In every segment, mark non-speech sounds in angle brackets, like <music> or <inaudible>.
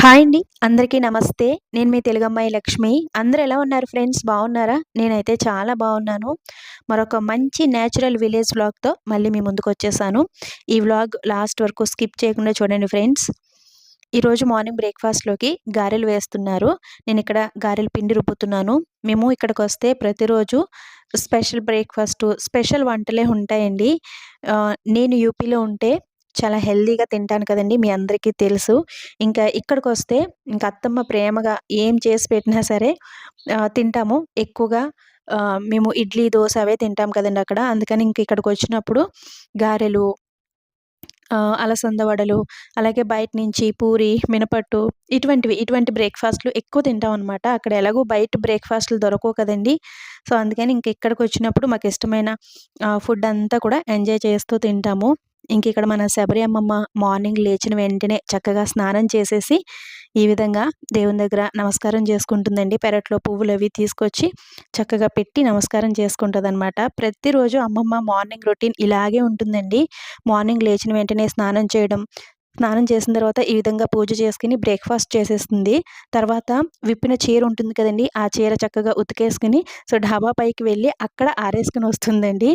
Hi అండి అందరికీ నమస్తే. నేను మీ తెలుగమ్మాయి లక్ష్మి. అందరు ఎలా ఉన్నారు ఫ్రెండ్స్? బాగున్నారా? నేనైతే చాలా బాగున్నాను. మరొక మంచి న్యాచురల్ విలేజ్ వ్లాగ్తో మళ్ళీ మీ ముందుకు వచ్చేసాను. ఈ వ్లాగ్ లాస్ట్ వరకు స్కిప్ చేయకుండా చూడండి ఫ్రెండ్స్. ఈరోజు మార్నింగ్ బ్రేక్ఫాస్ట్లోకి గారెలు వేస్తున్నారు. నేను ఇక్కడ గారెలు పిండి రుబ్బుతున్నాను. మేము ఇక్కడికి వస్తే ప్రతిరోజు స్పెషల్ బ్రేక్ఫాస్ట్ స్పెషల్ వంటలే ఉంటాయండి. నేను యూపీలో ఉంటే చాలా హెల్దీగా తింటాను కదండి మీ అందరికీ తెలుసు. ఇంకా ఇక్కడికి వస్తే ఇంకా అత్తమ్మ ప్రేమగా ఏం చేసి పెట్టినా సరే తింటాము. ఎక్కువగా మేము ఇడ్లీ దోశ అవే తింటాం కదండి అక్కడ. అందుకని ఇంక ఇక్కడికి వచ్చినప్పుడు గారెలు అలసంద వడలు అలాగే బయట నుంచి పూరి మినపట్టు ఇటువంటివి ఇటువంటి బ్రేక్ఫాస్ట్లు ఎక్కువ తింటాం అనమాట అక్కడ ఎలాగో బయట బ్రేక్ఫాస్ట్లు దొరకవు కదండి. సో అందుకని ఇంక ఇక్కడికి వచ్చినప్పుడు మాకు ఇష్టమైన ఫుడ్ అంతా కూడా ఎంజాయ్ చేస్తూ తింటాము. ఇంక ఇక్కడ మన శబరి అమ్మమ్మ మార్నింగ్ లేచిన వెంటనే చక్కగా స్నానం చేసేసి ఈ విధంగా దేవుని దగ్గర నమస్కారం చేసుకుంటుందండి. పెరట్లో పువ్వులు అవి తీసుకొచ్చి చక్కగా పెట్టి నమస్కారం చేసుకుంటుంది అనమాట ప్రతిరోజు అమ్మమ్మ మార్నింగ్ రొటీన్ ఇలాగే ఉంటుందండి. మార్నింగ్ లేచిన వెంటనే స్నానం చేయడం స్నానం చేసిన తర్వాత ఈ విధంగా పూజ చేసుకుని బ్రేక్ఫాస్ట్ చేసేస్తుంది. తర్వాత విప్పిన చీర ఉంటుంది కదండి ఆ చీర చక్కగా ఉతికేసుకుని సో డాబా పైకి వెళ్ళి అక్కడ ఆరేసుకుని వస్తుందండి.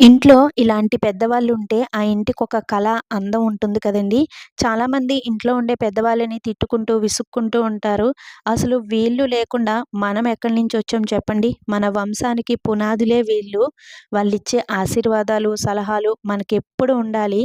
ఇంట్లో ఇలాంటి పెద్దవాళ్ళు ఉంటే ఆ ఇంటికి ఒక కళ అందం ఉంటుంది కదండి. చాలామంది ఇంట్లో ఉండే పెద్దవాళ్ళని తిట్టుకుంటూ విసుక్కుంటూ ఉంటారు. అసలు వీళ్ళు లేకుండా మనం ఎక్కడి నుంచి వచ్చాం చెప్పండి? మన వంశానికి పునాదులే వీళ్ళు. వాళ్ళు ఇచ్చే ఆశీర్వాదాలు సలహాలు మనకి ఎప్పుడు ఉండాలి.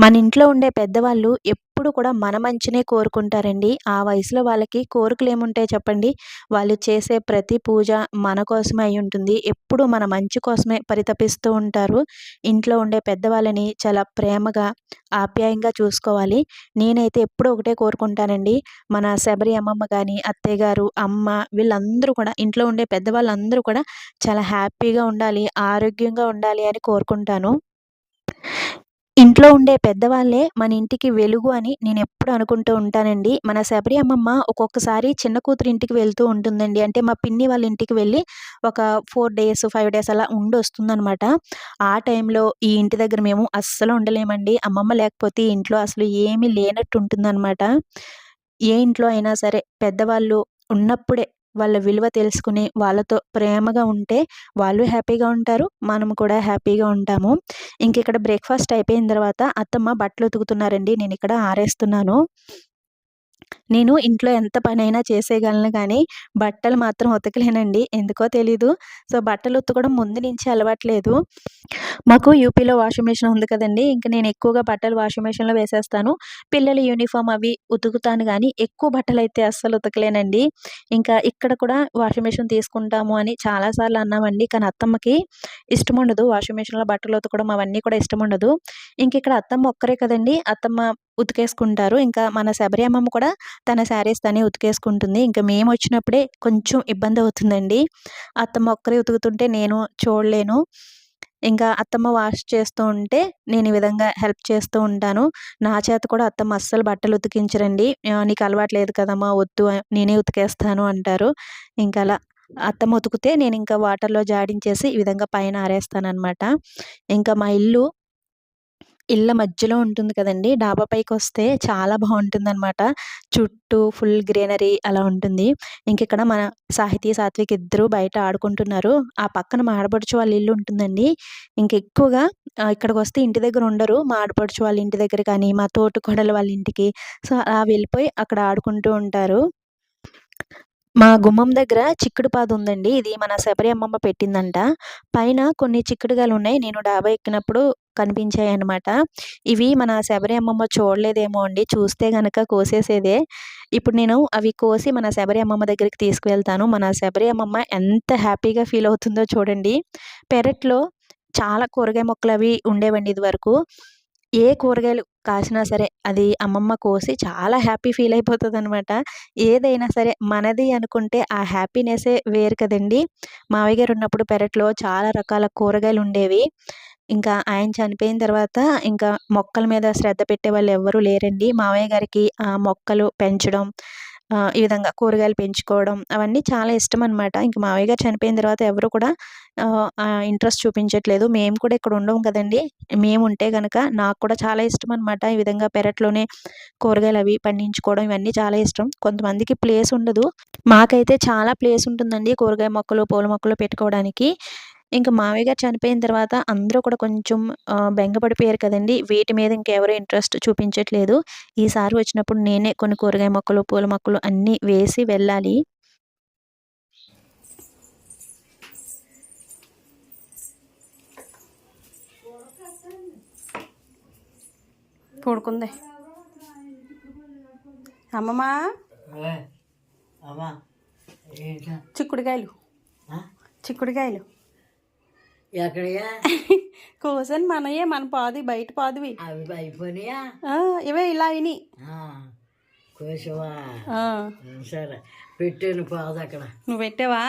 మన ఇంట్లో ఉండే పెద్దవాళ్ళు ఎప్పుడు కూడా మన మంచినే కోరుకుంటారండి. ఆ వయసులో వాళ్ళకి కోరికలు ఏముంటాయి చెప్పండి? వాళ్ళు చేసే ప్రతి పూజ మన కోసమే అయి ఉంటుంది. ఎప్పుడు మన మంచి కోసమే పరితపిస్తూ ఉంటారు. ఇంట్లో ఉండే పెద్దవాళ్ళని చాలా ప్రేమగా ఆప్యాయంగా చూసుకోవాలి. నేనైతే ఎప్పుడూ ఒకటే కోరుకుంటానండి. మన శబరి అమ్మమ్మ కానీ అత్తయ్య గారు అమ్మ వీళ్ళందరూ కూడా ఇంట్లో ఉండే పెద్దవాళ్ళందరూ కూడా చాలా హ్యాపీగా ఉండాలి ఆరోగ్యంగా ఉండాలి అని కోరుకుంటాను. ఇంట్లో ఉండే పెద్దవాళ్ళే మన ఇంటికి వెలుగు అని నేను ఎప్పుడు అనుకుంటూ ఉంటానండి. మన శబరి అమ్మమ్మ ఒక్కొక్కసారి చిన్న కూతురు ఇంటికి వెళ్తూ ఉంటుందండి. అంటే మా పిన్ని వాళ్ళ ఇంటికి వెళ్ళి ఒక ఫోర్ డేస్ ఫైవ్ డేస్ అలా ఉండి వస్తుందనమాట ఆ టైంలో ఈ ఇంటి దగ్గర మేము అస్సలు ఉండలేమండి. అమ్మమ్మ లేకపోతే ఇంట్లో అసలు ఏమీ లేనట్టు ఉంటుందన్నమాట. ఏ ఇంట్లో అయినా సరే పెద్దవాళ్ళు ఉన్నప్పుడే వాళ్ళ విలువ తెలుసుకుని వాళ్ళతో ప్రేమగా ఉంటే వాళ్ళు హ్యాపీగా ఉంటారు మనం కూడా హ్యాపీగా ఉంటాము. ఇంక ఇక్కడ బ్రేక్ఫాస్ట్ అయిపోయిన తర్వాత అత్తమ్మ బట్టలు ఉతుకుతున్నారండి నేను ఇక్కడ ఆరేస్తున్నాను. నేను ఇంట్లో ఎంత పనైనా చేసేయగలను కానీ బట్టలు మాత్రం ఉతకలేనండి. ఎందుకో తెలీదు. సో బట్టలు ఉతకడం ముందు నుంచి అలవాట్లేదు. మాకు యూపీలో వాషింగ్ మెషిన్ ఉంది కదండి. ఇంకా నేను ఎక్కువగా బట్టలు వాషింగ్ మెషిన్లో వేసేస్తాను. పిల్లల యూనిఫామ్ అవి ఉతుకుతాను కానీ ఎక్కువ బట్టలు అయితే అస్సలు ఉతకలేనండి. ఇంకా ఇక్కడ కూడా వాషింగ్ మెషిన్ తీసుకుంటాము అని చాలాసార్లు అన్నామండి. కానీ అత్తమ్మకి ఇష్టం ఉండదు. వాషింగ్ మెషిన్లో బట్టలు ఉతకడం అవన్నీ కూడా ఇష్టం ఉండదు. ఇంక ఇక్కడ అత్తమ్మ ఒక్కరే కదండి. అత్తమ్మ ఉతికేసుకుంటారు. ఇంకా మన శబరి అమ్మమ్మ కూడా తన శారీస్ తనే ఉతికేసుకుంటుంది. ఇంకా మేము వచ్చినప్పుడే కొంచెం ఇబ్బంది అవుతుందండి. అత్తమ్మ ఒక్కరే ఉతుకుతుంటే నేను చూడలేను. ఇంకా అత్తమ్మ వాష్ చేస్తూ ఉంటే నేను ఈ విధంగా హెల్ప్ చేస్తూ ఉంటాను. నా చేత కూడా అత్తమ్మ అస్సలు బట్టలు ఉతికించరండి. నీకు అలవాటు లేదు కదమ్మా వద్దు నేనే ఉతికేస్తాను అంటారు. ఇంకా అలా అత్తమ్మ ఉతికితే నేను ఇంకా వాటర్లో జాడించేసి ఈ విధంగా పైన ఆరేస్తాను అనమాట ఇంకా మా ఇల్లు ఇళ్ళ మధ్యలో ఉంటుంది కదండీ! డాబా పైకి వస్తే చాలా బాగుంటుంది అనమాట చుట్టూ ఫుల్ గ్రీనరీ అలా ఉంటుంది. ఇంకిక్కడ మన సాహితీ, సాత్విక్ ఇద్దరూ బయట ఆడుకుంటున్నారు. ఆ పక్కన మాడపడుచు వాళ్ళ ఇల్లు ఉంటుందండి. ఇంకెక్కువగా ఇక్కడికి వస్తే ఇంటి దగ్గర ఉండరు. మాడపడుచు వాళ్ళ ఇంటి దగ్గర కానీ, మా తోటకూడలు వాళ్ళ ఇంటికి సో, అలా వెళ్ళిపోయి అక్కడ ఆడుకుంటూ ఉంటారు. మా గుమ్మం దగ్గర చిక్కుడు పాదు ఉందండి. ఇది మన శబరి అమ్మమ్మ పెట్టిందంట. పైన కొన్ని చిక్కుడుగాలు ఉన్నాయి నేను డాబా ఎక్కినప్పుడు కనిపించాయి అనమాట ఇవి మన శబరి అమ్మమ్మ చూడలేదేమో అండి. చూస్తే గనక కోసేసేదే. ఇప్పుడు నేను అవి కోసి మన శబరి అమ్మమ్మ దగ్గరికి తీసుకువెళ్తాను. మన శబరి అమ్మమ్మ ఎంత హ్యాపీగా ఫీల్ అవుతుందో చూడండి. పెరట్లో చాలా కూరగాయ మొక్కలు అవి ఉండేవండి ఇది వరకు ఏ కూరగాయలు కాసినా సరే అది అమ్మమ్మ కోసి చాలా హ్యాపీ ఫీల్ అయిపోతుంది అనమాట ఏదైనా సరే మనది అనుకుంటే ఆ హ్యాపీనెస్సే వేరు కదండీ! మావయ్య గారు ఉన్నప్పుడు పెరట్లో చాలా రకాల కూరగాయలు ఉండేవి ఇంకా ఆయన చనిపోయిన తర్వాత ఇంకా మొక్కల మీద శ్రద్ధ పెట్టే వాళ్ళు ఎవ్వరూ లేరండి. మావయ్య గారికి ఆ మొక్కలు పెంచడం ఈ విధంగా కూరగాయలు పెంచుకోవడం అవన్నీ చాలా ఇష్టం అనమాట. ఇంక మావయ్య గారు చనిపోయిన తర్వాత ఎవరు కూడా ఇంట్రెస్ట్ చూపించట్లేదు. మేము కూడా ఇక్కడ ఉండము కదండీ! మేము ఉంటే కనుక నాకు కూడా చాలా ఇష్టం అనమాట. ఈ విధంగా పెరట్లోనే కూరగాయలు అవి పండించుకోవడం ఇవన్నీ చాలా ఇష్టం. కొంతమందికి ప్లేస్ ఉండదు. మాకైతే చాలా ప్లేస్ ఉంటుందండి కూరగాయ మొక్కలు, పూల మొక్కలు పెట్టుకోవడానికి. ఇంక మావయ్య గారు చనిపోయిన తర్వాత అందరూ కూడా కొంచెం ఆహ్, బెంగ పడిపోయారు కదండీ! వీటి మీద ఇంకెవరు ఇంట్రెస్ట్ చూపించట్లేదు. ఈసారి వచ్చినప్పుడు నేనే కొన్ని కూరగాయ మొక్కలు, పూల మొక్కలు అన్నీ వేసి వెళ్ళాలి. పడుకుంది అమ్మమ్మ ఏ, అమ్మా ఏంటా చిక్కుడుకాయలు? చిక్కుడుకాయలు <laughs> కోసని మనయే మన పాది బయట పాదివి. అవి అయిపోయినాయా? ఆ, ఇవే ఇలా అయినాయి. ఆ, కోసవా ఆ, సరే. పెట్టాను పాదు అక్కడ. నువ్వు పెట్టావా?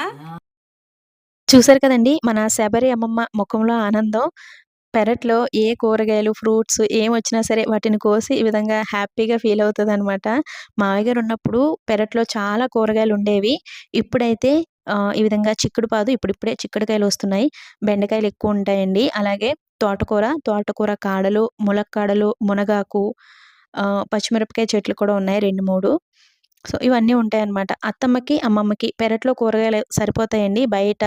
చూసారు కదండీ! మన శబరి అమ్మమ్మ ముఖంలో ఆనందం. పెరట్లో ఏ కూరగాయలు, ఫ్రూట్స్ ఏమొచ్చినా సరే వాటిని కోసి ఈ విధంగా హ్యాపీగా ఫీల్ అవుతదనమాట. మావయ్య గారు ఉన్నప్పుడు పెరట్లో చాలా కూరగాయలు ఉండేవి. ఇప్పుడైతే ఈ విధంగా చిక్కుడు పాదు ఇప్పుడిప్పుడే చిక్కుడుకాయలు వస్తున్నాయి. బెండకాయలు ఎక్కువ ఉంటాయండి. అలాగే తోటకూర, తోటకూర కాడలు, ములక్కాడలు, మునగాకు పచ్చిమిరపకాయ చెట్లు కూడా ఉన్నాయి 2, 3 సో, ఇవన్నీ ఉంటాయన్నమాట. అత్తమ్మకి, అమ్మమ్మకి పెరట్లో కూరగాయలు సరిపోతాయండి. బయట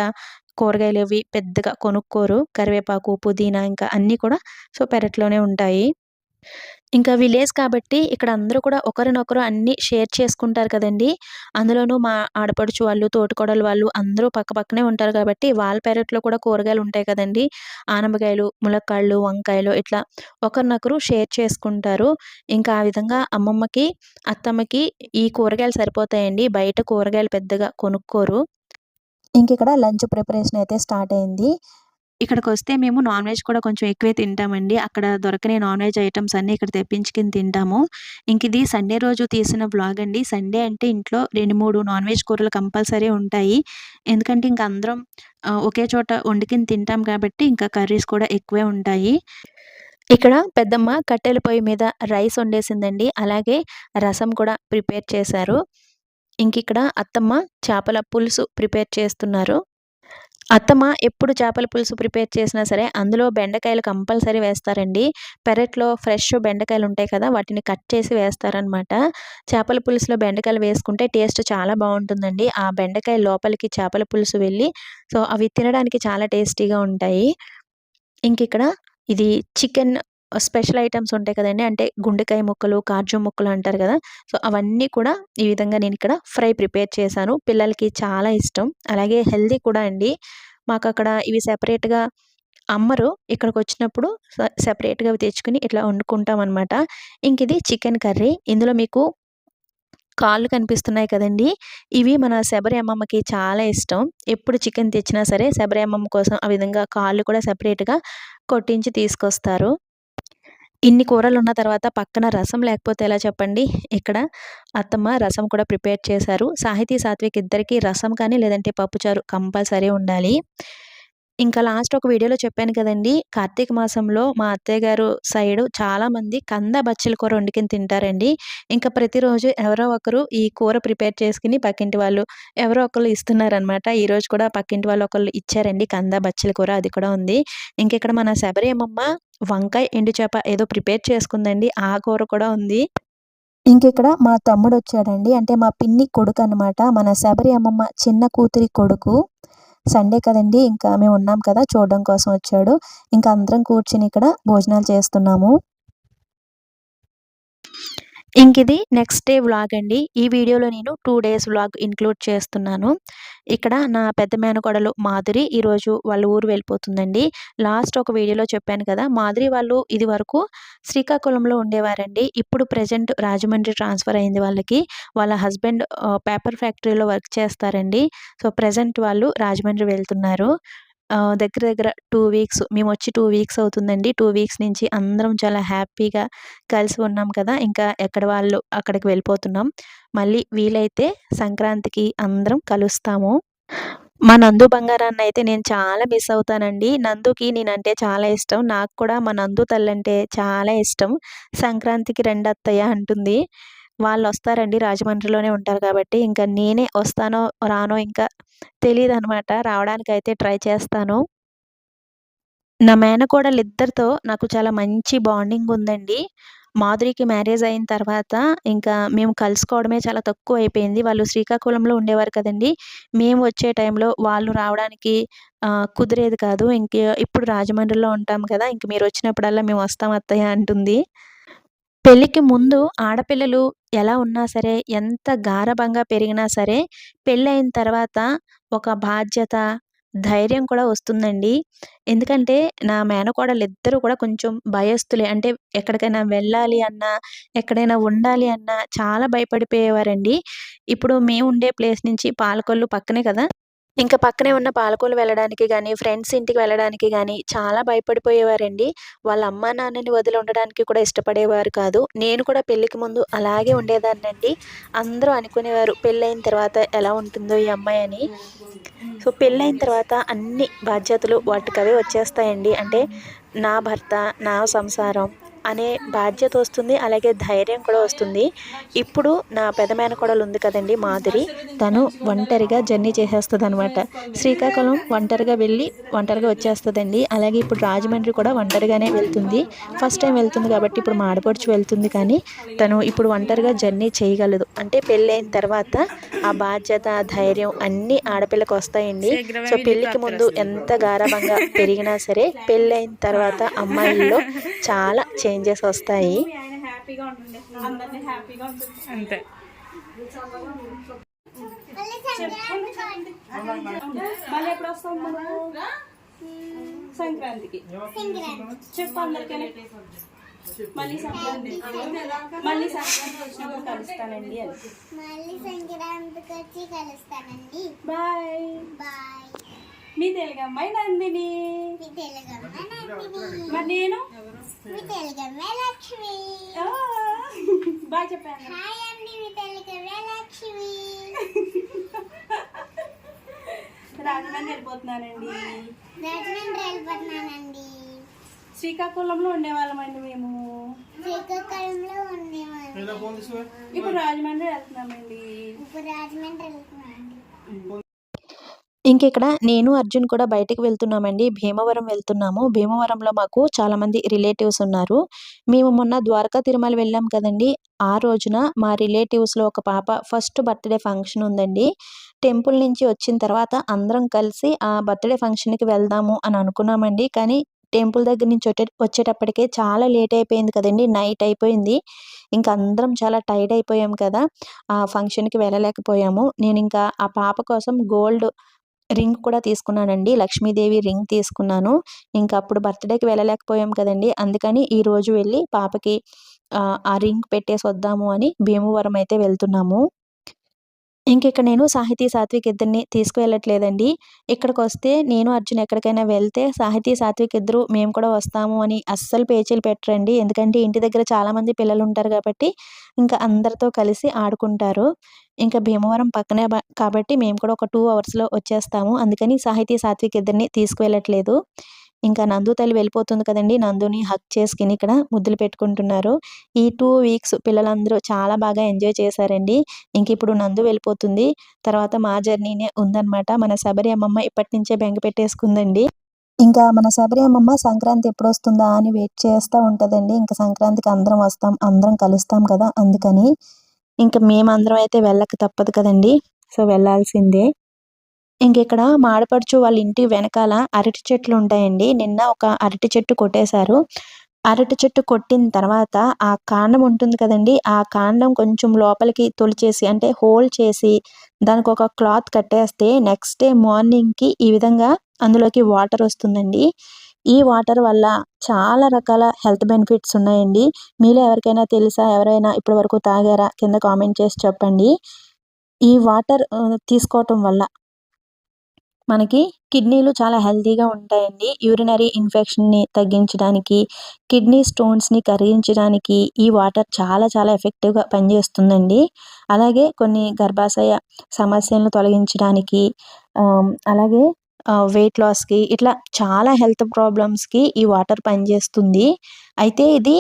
కూరగాయలు ఇవి పెద్దగా కొనుక్కోరు. కరివేపాకు, పుదీనా ఇంకా అన్నీ కూడా సో, పెరట్లోనే ఉంటాయి. ఇంకా విలేజ్ కాబట్టి ఇక్కడ అందరూ కూడా ఒకరినొకరు అన్ని షేర్ చేసుకుంటారు కదండీ! అందులోనూ మా ఆడపడుచు వాళ్ళు, తోటికోడలు వాళ్ళు అందరూ పక్కపక్కనే ఉంటారు కాబట్టి వాళ్ళ పెరట్లో కూడా కూరగాయలు ఉంటాయి కదండి ఆనపకాయలు, ములక్కాళ్ళు వంకాయలు ఇట్లా ఒకరినొకరు షేర్ చేసుకుంటారు. ఇంకా ఆ విధంగా అమ్మమ్మకి, అత్తమ్మకి ఈ కూరగాయలు సరిపోతాయండి. బయట కూరగాయలు పెద్దగా కొనుక్కోరు. ఇంకిక్కడ లంచ్ ప్రిపరేషన్ అయితే స్టార్ట్ అయింది. ఇక్కడికొస్తే మేము నాన్ వెజ్ కూడా కొంచెం ఎక్కువే తింటామండి. అక్కడ దొరకని నాన్ వెజ్ ఐటమ్స్ అన్నీ ఇక్కడ తెప్పించుకుని తింటాము. ఇంకిది సండే రోజు తీసిన బ్లాగ్ అండి. సండే అంటే ఇంట్లో 2, 3 నాన్ వెజ్ కూరలు కంపల్సరీ ఉంటాయి. ఎందుకంటే ఇంక అందరం ఒకే చోట వండుకొని తింటాం కాబట్టి ఇంకా కర్రీస్ కూడా ఎక్కువే ఉంటాయి. ఇక్కడ పెద్దమ్మ కట్టెల పొయ్యి మీద రైస్ వండేసిందండి. అలాగే రసం కూడా ప్రిపేర్ చేశారు. ఇంకిక్కడ అత్తమ్మ చేపల పులుసు ప్రిపేర్ చేస్తున్నారు. అత్తమ్మ ఎప్పుడు చేపల పులుసు ప్రిపేర్ చేసినా సరే అందులో బెండకాయలు కంపల్సరీ వేస్తారండి. పెరట్లో ఫ్రెష్ బెండకాయలు ఉంటాయి కదా! వాటిని కట్ చేసి వేస్తారనమాట. చేపల పులుసులో బెండకాయలు వేసుకుంటే టేస్ట్ చాలా బాగుంటుందండి ఆ బెండకాయ లోపలికి చేపల పులుసు వెళ్ళి సో, అవి తినడానికి చాలా టేస్టీగా ఉంటాయి. ఇంకిక్కడ ఇది చికెన్ స్పెషల్ ఐటమ్స్ ఉంటాయి కదండి అంటే గుండెకాయ ముక్కలు, కాజు ముక్కలు అంటారు కదా! సో, అవన్నీ కూడా ఈ విధంగా నేను ఇక్కడ ఫ్రై ప్రిపేర్ చేశాను. పిల్లలకి చాలా ఇష్టం. అలాగే హెల్దీ కూడా అండి. మాకు అక్కడ ఇవి సెపరేట్‌గా అమ్మరు. ఇక్కడికి వచ్చినప్పుడు సెపరేట్‌గా అవి తెచ్చుకొని ఇట్లా ఇంక ఇది చికెన్ కర్రీ. ఇందులో మీకు కాళ్ళు కనిపిస్తున్నాయి కదండీ! ఇవి మన శబరి అమ్మమ్మకి చాలా ఇష్టం. ఎప్పుడు చికెన్ తెచ్చినా సరే శబరి అమ్మమ్మ కోసం ఆ విధంగా కాళ్ళు కూడా సెపరేట్‌గా కొట్టించి తీసుకొస్తారు. ఇన్ని కూరలు ఉన్న తర్వాత పక్కన రసం లేకపోతే ఎలా చెప్పండి? ఇక్కడ అత్తమ్మ రసం కూడా ప్రిపేర్ చేశారు. సాహితీ, సాత్విక్ ఇద్దరికీ రసం కానీ లేదంటే పప్పుచారు కంపల్సరీ ఉండాలి. ఇంకా లాస్ట్ ఒక వీడియోలో చెప్పాను కదండీ! కార్తీక మాసంలో మా అత్తయ్య గారు సైడు చాలామంది కంద బచ్చల కూర వండుకొని తింటారండి. ఇంకా ప్రతిరోజు ఎవరో ఒకరు ఈ కూర ప్రిపేర్ చేసుకుని పక్కింటి వాళ్ళు ఎవరో ఒకరు ఇస్తున్నారనమాట. ఈరోజు కూడా పక్కింటి వాళ్ళు ఒకళ్ళు ఇచ్చారండి కంద బచ్చల కూర అది కూడా ఉంది. ఇంకిక్కడ మన శబరి అమ్మమ్మ వంకాయ, ఎండు చేప ఏదో ప్రిపేర్ చేసుకుందండి. ఆ కూర కూడా ఉంది. ఇంకిక్కడ మా తమ్ముడు వచ్చాడండి అంటే మా పిన్ని కొడుకు అనమాట మన శబరి అమ్మమ్మ చిన్న కూతురి కొడుకు. సండే కదండీ! ఇంకా మేము ఉన్నాం కదా! చూడడం కోసం వచ్చాడు. ఇంకా అందరం కూర్చుని ఇక్కడ భోజనాలు చేస్తున్నాము. ఇంక ఇది నెక్స్ట్ డే వ్లాగ్ అండి. ఈ వీడియోలో నేను టూ డేస్ వ్లాగ్ ఇంక్లూడ్ చేస్తున్నాను. ఇక్కడ నా పెద్ద మేనకోడలు మాధురి ఈరోజు వాళ్ళ ఊరు వెళ్ళిపోతుందండి. లాస్ట్ ఒక వీడియోలో చెప్పాను కదా! మాధురి వాళ్ళు ఇదివరకు శ్రీకాకుళంలో ఉండేవారండి. ఇప్పుడు ప్రజెంట్ రాజమండ్రి ట్రాన్స్‌ఫర్ అయింది వాళ్ళకి. వాళ్ళ హస్బెండ్ పేపర్ ఫ్యాక్టరీలో వర్క్ చేస్తారండి. సో, ప్రజెంట్ వాళ్ళు రాజమండ్రి వెళ్తున్నారు. దగ్గర దగ్గర టూ వీక్స్ మేము వచ్చి టూ వీక్స్ అవుతుందండి. టూ వీక్స్ నుంచి అందరం చాలా హ్యాపీగా కలిసి ఉన్నాం కదా! ఇంకా ఎక్కడ వాళ్ళు అక్కడికి వెళ్ళిపోతున్నాం. మళ్ళీ వీలైతే సంక్రాంతికి అందరం కలుస్తాము. మా నందు బంగారాన్ని అయితే నేను చాలా మిస్ అవుతానండి. నందుకి నేనంటే చాలా ఇష్టం. నాకు కూడా మా నందు తల్లంటే చాలా ఇష్టం. సంక్రాంతికి రెండత్తయ్య అంటుంది. వాళ్ళు వస్తారండి రాజమండ్రిలోనే ఉంటారు కాబట్టి ఇంకా నేనే వస్తానో రానో ఇంకా తెలియదు అన్నమాట రావడానికి రావడానికైతే ట్రై చేస్తాను. నా మేనకోడలిద్దరితో నాకు చాలా మంచి బాండింగ్ ఉందండి మాధురికి మ్యారేజ్ అయిన తర్వాత ఇంకా మేము కలుసుకోవడమే చాలా తక్కువ అయిపోయింది వాళ్ళు శ్రీకాకుళంలో ఉండేవారు కదండి. మేము వచ్చే టైంలో వాళ్ళు రావడానికి కుదిరేది కాదు. ఇంక ఇప్పుడు రాజమండ్రిలో ఉంటాం కదా ఇంక మీరు వచ్చినప్పుడల్లా మేము వస్తాం అత్తయ్య అంటుంది. పెళ్ళికి ముందు ఆడపిల్లలు ఎలా ఉన్నా సరే ఎంత గారభంగా పెరిగినా సరే పెళ్ళైన తర్వాత ఒక బాధ్యత ధైర్యం కూడా వస్తుందండి. ఎందుకంటే నా మేనకోడలు ఇద్దరు కూడా కొంచెం భయస్తులే అంటే ఎక్కడికైనా వెళ్ళాలి అన్నా ఎక్కడైనా ఉండాలి అన్నా చాలా భయపడిపోయేవారండి. ఇప్పుడు మేము ఉండే ప్లేస్ నుంచి పాలకొల్లు పక్కనే కదా. ఇంకా పక్కనే ఉన్న పాలకూలు వెళ్ళడానికి కానీ ఫ్రెండ్స్ ఇంటికి వెళ్ళడానికి కానీ చాలా భయపడిపోయేవారండి. వాళ్ళ అమ్మా నాన్నని వదిలి ఉండడానికి కూడా ఇష్టపడేవారు కాదు. నేను కూడా పెళ్ళికి ముందు అలాగే ఉండేదాన్నండి. అందరూ అనుకునేవారు పెళ్ళైన తర్వాత ఎలా ఉంటుందో ఈ అమ్మాయి అని. సో పెళ్ళైన తర్వాత అన్ని బాధ్యతలు వాటికవే వచ్చేస్తాయండి. అంటే నా భర్త నా సంసారం అనే బాధ్యత వస్తుంది అలాగే ధైర్యం కూడా వస్తుంది. ఇప్పుడు నా పెద్ద మేనకోడలు ఉంది కదండి మాధురి తను ఒంటరిగా జర్నీ చేసేస్తుంది అనమాట శ్రీకాకుళం ఒంటరిగా వెళ్ళి ఒంటరిగా వచ్చేస్తుందండి. అలాగే ఇప్పుడు రాజమండ్రి కూడా ఒంటరిగానే వెళ్తుంది. ఫస్ట్ టైం వెళ్తుంది కాబట్టి ఇప్పుడు మాడపడుచు వెళ్తుంది కానీ తను ఇప్పుడు ఒంటరిగా జర్నీ చేయగలదు. అంటే పెళ్ళైన తర్వాత ఆ బాధ్యత ధైర్యం అన్నీ ఆడపిల్లకి వస్తాయండి. సో పెళ్ళికి ముందు ఎంత గారాబంగా పెరిగినా సరే పెళ్ళైన తర్వాత అమ్మాయిల్లో చాలా చేంజెస్ వస్తాయి. హ్యాపీగా ఉంటుంది అంతే. మళ్ళీ ఎప్పుడు వస్తాం మనము సంక్రాంతికి. చెప్పు అందరికీ మళ్ళీ సంక్రాంతి. మళ్ళీ సంక్రాంతి వచ్చినప్పుడు కలుస్తానండి అని. మళ్ళీ సంక్రాంతికి వచ్చి కలుస్తానండి. బాయ్. బాయ్. మీ తెలుగు అమ్మాయి నందిని. మరి నేను? మీ తెలుగమ్మ లక్ష్మి ఆ, బాయ్ చెప్పాను. హాయ్ అండి మీ తెలుగమ్మ లక్ష్మి రాజమండ్రి వెళ్ళిపోతున్నానండి. రాజమండ్రి వెళ్ళిపోతున్నానండి. శ్రీకాకుళంలో ఉండేవాళ్ళమండి మేము. శ్రీకాకుళంలో ఉండేవాళ్ళు. ఇప్పుడు రాజమండ్రి వెళ్తున్నామండి. ఇప్పుడు రాజమండ్రి వెళ్తున్నానండి ఇంక ఇక్కడ నేను అర్జున్ కూడా బయటకు వెళ్తున్నామండి. భీమవరం వెళ్తున్నాము. భీమవరంలో మాకు చాలా మంది రిలేటివ్స్ ఉన్నారు. మేము మొన్న ద్వారకా తిరుమల వెళ్ళాం కదండి. ఆ రోజున మా రిలేటివ్స్లో ఒక పాప ఫస్ట్ బర్త్డే ఫంక్షన్ ఉందండి. టెంపుల్ నుంచి వచ్చిన తర్వాత అందరం కలిసి ఆ బర్త్డే ఫంక్షన్కి వెళ్దాము అని అనుకున్నామండి. కానీ టెంపుల్ దగ్గర నుంచి వచ్చే వచ్చేటప్పటికే చాలా లేట్ అయిపోయింది కదండి. నైట్ అయిపోయింది. ఇంకా అందరం చాలా టైర్డ్ అయిపోయాం కదా. ఆ ఫంక్షన్కి వెళ్ళలేకపోయాము. నేను ఇంకా ఆ పాప కోసం గోల్డ్ రింగ్ కూడా తీసుకున్నానండి. లక్ష్మీదేవి రింగ్ తీసుకున్నాను. ఇంకా అప్పుడు బర్త్డేకి వెళ్ళలేకపోయాం కదండి. అందుకని ఈ రోజు వెళ్ళి పాపకి ఆ రింగ్ పెట్టేసి వద్దాము అని భీమవరం అయితే వెళ్తున్నాము. ఇంక నేను సాహితీ సాత్విక్ ఇద్దరిని తీసుకువెళ్ళట్లేదండి. ఇక్కడికి వస్తే నేను అర్జున్ ఎక్కడికైనా వెళ్తే సాహితీ సాత్విక్ ఇద్దరు మేము కూడా వస్తాము అని అస్సలు పేచీలు పెట్టరండి. ఎందుకంటే ఇంటి దగ్గర చాలామంది పిల్లలు ఉంటారు కాబట్టి ఇంకా అందరితో కలిసి ఆడుకుంటారు. ఇంకా భీమవరం పక్కనే కాబట్టి మేము కూడా ఒక టూ అవర్స్లో వచ్చేస్తాము. అందుకని సాహితీ సాత్విక్ ఇద్దరిని తీసుకువెళ్ళట్లేదు. ఇంకా నందు తల్లి వెళ్ళిపోతుంది కదండి. నందుని హక్ చేసుకుని ఇక్కడ ముద్దులు పెట్టుకుంటున్నారు. ఈ టూ వీక్స్ పిల్లలందరూ చాలా బాగా ఎంజాయ్ చేశారండి. ఇంక ఇప్పుడు నందు వెళ్ళిపోతుంది. తర్వాత మా జర్నీనే ఉందన్నమాట. మన శబరి అమ్మమ్మ ఇప్పటి నుంచే బెంగ పెట్టేసుకుందండి. ఇంకా మన శబరి అమ్మమ్మ సంక్రాంతి ఎప్పుడు వస్తుందా అని వెయిట్ చేస్తూ ఉంటదండి. ఇంకా సంక్రాంతికి అందరం వస్తాం అందరం కలుస్తాం కదా అందుకని. ఇంకా మేమందరం అయితే వెళ్ళక తప్పదు కదండి. సో వెళ్ళాల్సిందే. ఇక్కడ మాడపడుచు వాళ్ళ ఇంటి వెనకాల అరటి చెట్లు ఉంటాయండి. నిన్న ఒక అరటి చెట్టు కొట్టేశారు. అరటి చెట్టు కొట్టిన తర్వాత ఆ కాండం ఉంటుంది కదండి. ఆ కాండం కొంచెం లోపలికి తొలిచేసి అంటే హోల్ చేసి దానికి ఒక క్లాత్ కట్టేస్తే నెక్స్ట్ డే మార్నింగ్కి ఈ విధంగా అందులోకి వాటర్ వస్తుందండి. ఈ వాటర్ వల్ల చాలా రకాల హెల్త్ బెనిఫిట్స్ ఉన్నాయండి. మీలో ఎవరికైనా తెలుసా? ఎవరైనా ఇప్పటి వరకు తాగారా? కింద కామెంట్ చేసి చెప్పండి. ఈ వాటర్ తీసుకోవటం వల్ల మనకి కిడ్నీలు చాలా హెల్తీగా ఉంటాయండి. యూరినరీ ఇన్ఫెక్షన్ని తగ్గించడానికి కిడ్నీ స్టోన్స్ని కరిగించడానికి ఈ వాటర్ చాలా చాలా ఎఫెక్టివ్గా పనిచేస్తుందండి. అలాగే కొన్ని గర్భాశయ సమస్యలను తొలగించడానికి అలాగే వెయిట్ లాస్కి ఇట్లా చాలా హెల్త్ ప్రాబ్లమ్స్కి ఈ వాటర్ పనిచేస్తుంది. అయితే ఇది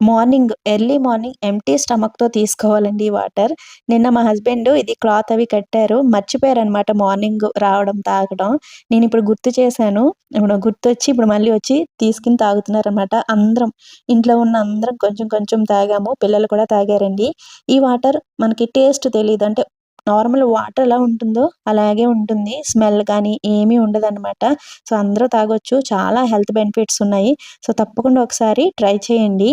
మార్నింగ్ ఎర్లీ మార్నింగ్ ఎంటీ స్టమక్‌తో తీసుకోవాలండి ఈ వాటర్. నిన్న మా హస్బెండ్ ఇది క్లాత్ అవి కట్టారు. మర్చిపోయారనమాట మార్నింగ్ రావడం, తాగడం. నేను ఇప్పుడు గుర్తు చేశాను. ఇప్పుడు గుర్తొచ్చి ఇప్పుడు మళ్ళీ వచ్చి తీసుకుని తాగుతున్నారనమాట. అందరం ఇంట్లో ఉన్న అందరం కొంచెం కొంచెం తాగాము. పిల్లలు కూడా తాగారండి. ఈ వాటర్ మనకి టేస్ట్ తెలియదు అంటే నార్మల్ వాటర్ ఎలా ఉంటుందో అలాగే ఉంటుంది. స్మెల్ కానీ ఏమీ ఉండదన్నమాట సో, అందరూ తాగొచ్చు. చాలా హెల్త్ బెనిఫిట్స్ ఉన్నాయి. సో, తప్పకుండా ఒకసారి ట్రై చేయండి.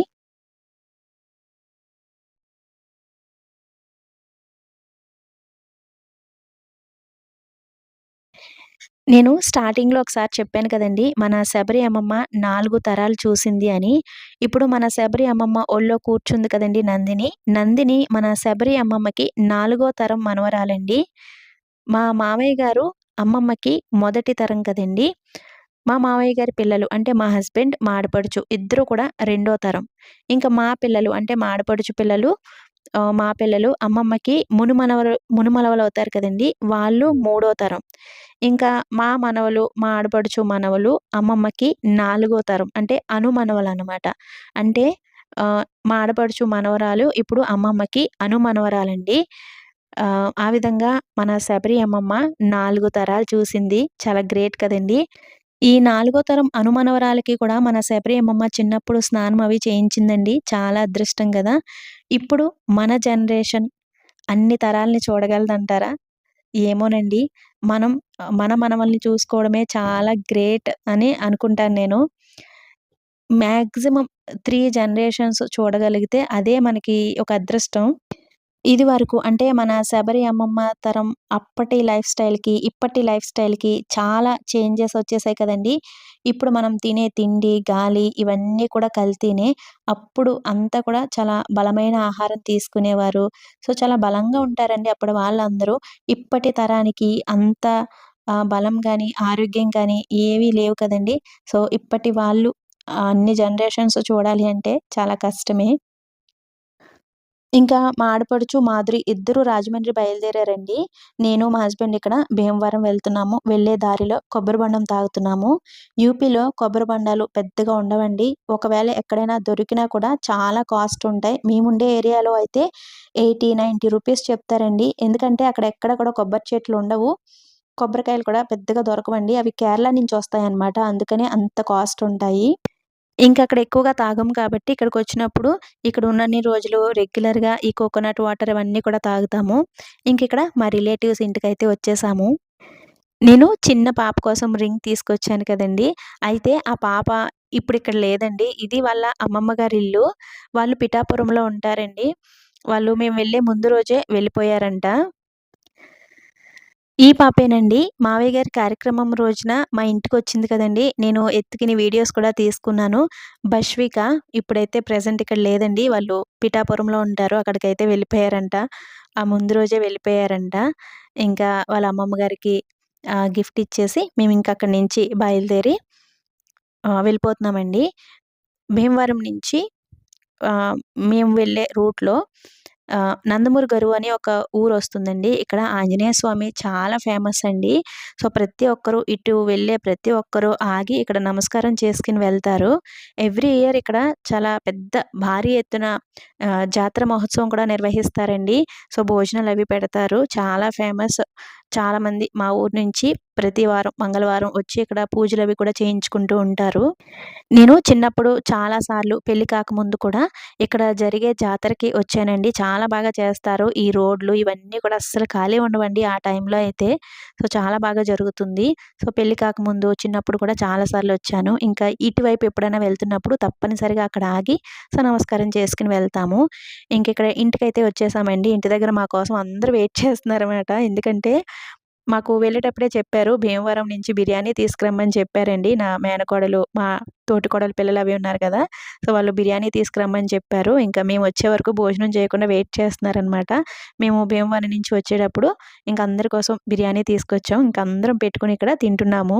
నేను స్టార్టింగ్‌లో ఒకసారి చెప్పాను కదండీ! మన శబరి అమ్మమ్మ నాలుగు తరాలు చూసింది అని. ఇప్పుడు మన శబరి అమ్మమ్మ ఒళ్ళో కూర్చుంది కదండి నందిని. నందిని మన శబరి అమ్మమ్మకి నాలుగో తరం మనవరాలండి. మా మావయ్య గారు అమ్మమ్మకి మొదటి తరం కదండీ! మా మావయ్య గారి పిల్లలు అంటే మా హస్బెండ్, మా ఆడపడుచు ఇద్దరు కూడా రెండో తరం. ఇంకా మా పిల్లలు అంటే మా ఆడపడుచు పిల్లలు మా పిల్లలు అమ్మమ్మకి మునుమనవరు మునుమనవలవుతారు కదండీ! వాళ్ళు మూడో తరం. ఇంకా మా మనవలు, మా ఆడపడుచు మనవలు అమ్మమ్మకి నాలుగో తరం. అంటే అనుమనవలనమాట. అంటే ఆహ్, మా ఆడపడుచు మనవరాలు ఇప్పుడు అమ్మమ్మకి అనుమనవరాలండి. ఆ విధంగా మన శబరి అమ్మమ్మ 4 తరాలు చూసింది. చాలా గ్రేట్ కదండీ! ఈ నాలుగో తరం అనుమనవరాలకి కూడా మన శబరి అమ్మమ్మ చిన్నప్పుడు స్నానం అవి చేయించిందండి. చాలా అదృష్టం గదా! ఇప్పుడు మన జనరేషన్ అన్ని తరాలని చూడగలదంటారా? ఏమోనండి. మనం మన మనమల్ని చూసుకోవడమే చాలా గ్రేట్ అని అనుకుంటాను నేను. మ్యాక్సిమం త్రీ జనరేషన్స్ చూడగలిగితే అదే మనకి ఒక అదృష్టం. ఇదివరకు అంటే మన శబరి అమ్మమ్మ తరం అప్పటి లైఫ్ స్టైల్‌కి, ఇప్పటి లైఫ్ స్టైల్‌కి చాలా చేంజెస్ వచ్చేసాయి కదండీ! ఇప్పుడు మనం తినే తిండి, గాలి ఇవన్నీ కూడా కల్తీనే. అప్పుడు అంతా కూడా చాలా బలమైన ఆహారం తీసుకునేవారు. సో, చాలా బలంగా ఉంటారండి అప్పుడు వాళ్ళందరూ. ఇప్పటి తరానికి అంత బలం కానీ ఆరోగ్యం కానీ ఏవీ లేవు కదండి సో, ఇప్పటి వాళ్ళు అన్ని జనరేషన్స్ చూడాలి అంటే చాలా కష్టమే. ఇంకా మా ఆడపడుచు, మాధురి ఇద్దరు రాజమండ్రి బయలుదేరారండి. నేను, మా హస్బెండ్ ఇక్కడ భీమవరం వెళ్తున్నాము. వెళ్ళే దారిలో కొబ్బరి బండం తాగుతున్నాము. యూపీలో కొబ్బరి బండాలు పెద్దగా ఉండవండి. ఒకవేళ ఎక్కడైనా దొరికినా కూడా చాలా కాస్ట్ ఉంటాయి. మేముండే ఏరియాలో అయితే 80, 90 రూపీస్ చెప్తారండి. ఎందుకంటే అక్కడ ఎక్కడ కూడా కొబ్బరి చెట్లు ఉండవు. కొబ్బరికాయలు కూడా పెద్దగా దొరకవండి. అవి కేరళ నుంచి వస్తాయన్నమాట. అందుకనే అంత కాస్ట్ ఉంటాయి. ఇంక అక్కడ ఎక్కువగా తాగము కాబట్టి ఇక్కడికొచ్చినప్పుడు ఇక్కడ ఉన్నన్ని రోజులు రెగ్యులర్‌గా ఈ కోకోనట్ వాటర్ అవన్నీ కూడా తాగుతాము. ఇంకిక్కడ మా రిలేటివ్స్ ఇంటికైతే వచ్చేసాము. నేను చిన్న పాప కోసం రింగ్ తీసుకొచ్చాను కదండీ! అయితే ఆ పాప ఇప్పుడు ఇక్కడ లేదండి. ఇది వాళ్ళ అమ్మమ్మ గారి ఇల్లు. వాళ్ళు పిఠాపురంలో ఉంటారండి. వాళ్ళు మేము వెళ్ళే ముందు రోజే వెళ్ళిపోయారంట. ఈ పాపేనండి. మావయ్య గారి కార్యక్రమం రోజున మా ఇంటికి వచ్చింది కదండి నేను ఎత్తుకుని వీడియోస్ కూడా తీసుకున్నాను. బష్విక ఇప్పుడైతే ప్రజెంట్ ఇక్కడ లేదండి. వాళ్ళు పిఠాపురంలో ఉంటారు. అక్కడికైతే వెళ్ళిపోయారంట. ఆ ముందు రోజే వెళ్ళిపోయారంట. ఇంకా వాళ్ళ అమ్మమ్మ గారికి గిఫ్ట్ ఇచ్చేసి మేము ఇంకా అక్కడి నుంచి బయలుదేరి వెళ్ళిపోతున్నామండి. భీమవరం నుంచి మేము వెళ్ళే రూట్‌లో నందమూరి గరువు అని ఒక ఊరు వస్తుందండి ఇక్కడ ఆంజనేయ స్వామి చాలా ఫేమస్ అండి. సో, ప్రతి ఒక్కరు ఇటు వెళ్ళే ప్రతి ఒక్కరు ఆగి ఇక్కడ నమస్కారం చేసుకుని వెళ్తారు. ఎవ్రీ ఇయర్ ఇక్కడ చాలా పెద్ద భారీ ఎత్తున జాతర మహోత్సవం కూడా నిర్వహిస్తారండి. సో, భోజనాలు అవి పెడతారు. చాలా ఫేమస్. చాలామంది మా ఊరు నుంచి ప్రతి వారం మంగళవారం వచ్చి ఇక్కడ పూజలు అవి కూడా చేయించుకుంటూ ఉంటారు. నేను చిన్నప్పుడు చాలా సార్లు పెళ్ళి కాకముందు కూడా ఇక్కడ జరిగే జాతరకి వచ్చానండి. చాలా బాగా చేస్తారు. ఈ రోడ్లు ఇవన్నీ కూడా అస్సలు ఖాళీ ఉండవండి ఆ టైంలో అయితే. సో, చాలా బాగా జరుగుతుంది. సో, పెళ్ళి కాకముందు చిన్నప్పుడు కూడా చాలా సార్లు వచ్చాను. ఇంకా ఇటువైపు ఎప్పుడైనా వెళ్తున్నప్పుడు తప్పనిసరిగా అక్కడ ఆగి సో, నమస్కారం చేసుకుని వెళ్తాము. ఇంకిక్కడ ఇంటికైతే వచ్చేసామండి. ఇంటి దగ్గర మా కోసం అందరూ వెయిట్ చేస్తున్నారన్నమాట. ఎందుకంటే మాకు వెళ్ళేటప్పుడే చెప్పారు. భీమవరం నుంచి బిర్యానీ తీసుకురమ్మని చెప్పారండి. నా మేనకోడలు, మా తోటికోడలు పిల్లలు అవి ఉన్నారు కదా! సో, వాళ్ళు బిర్యానీ తీసుకురమ్మని చెప్పారు. ఇంకా మేము వచ్చే వరకు భోజనం చేయకుండా వెయిట్ చేస్తున్నారనమాట. మేము భీమవరం నుంచి వచ్చేటప్పుడు ఇంక అందరి కోసం బిర్యానీ తీసుకొచ్చాం. ఇంక అందరం పెట్టుకొని ఇక్కడ తింటున్నాము.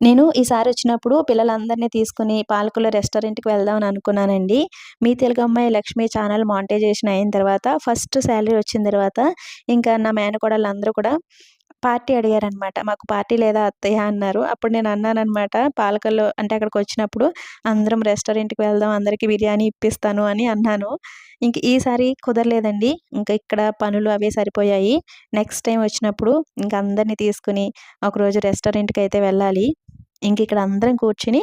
నేను ఈసారి వచ్చినప్పుడు పిల్లలందరిని తీసుకొని పాలకుల రెస్టారెంట్‌కి వెళ్దామని అనుకున్నానండి. మీ తెలుగు అమ్మాయి లక్ష్మి ఛానల్ మానిటైజేషన్ అయిన తర్వాత ఫస్ట్ శాలరీ వచ్చిన తర్వాత ఇంకా నా మేనకోడళ్ళందరూ కూడా పార్టీ అడిగారనమాట. మాకు పార్టీ లేదా అత్తయ్య? అన్నారు. అప్పుడు నేను అన్నానమాట పాలకల్లో అంటే అక్కడికి వచ్చినప్పుడు అందరం రెస్టారెంట్కి వెళ్దాం అందరికీ బిర్యానీ ఇప్పిస్తాను అని అన్నాను. ఇంక ఈసారి కుదరలేదండి. ఇంకా ఇక్కడ పనులు అవే సరిపోయాయి. నెక్స్ట్ టైం వచ్చినప్పుడు ఇంక అందరినీ తీసుకుని ఒకరోజు రెస్టారెంట్కి అయితే వెళ్ళాలి. ఇంక ఇక్కడ అందరం కూర్చుని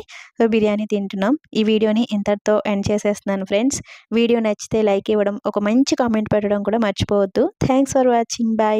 బిర్యానీ తింటున్నాం. ఈ వీడియోని ఇంతటితో ఎండ్ చేసేస్తున్నాను ఫ్రెండ్స్. వీడియో నచ్చితే లైక్ ఇవ్వడం ఒక మంచి కామెంట్ పెట్టడం కూడా మర్చిపోవద్దు. Thanks for watching. బాయ్.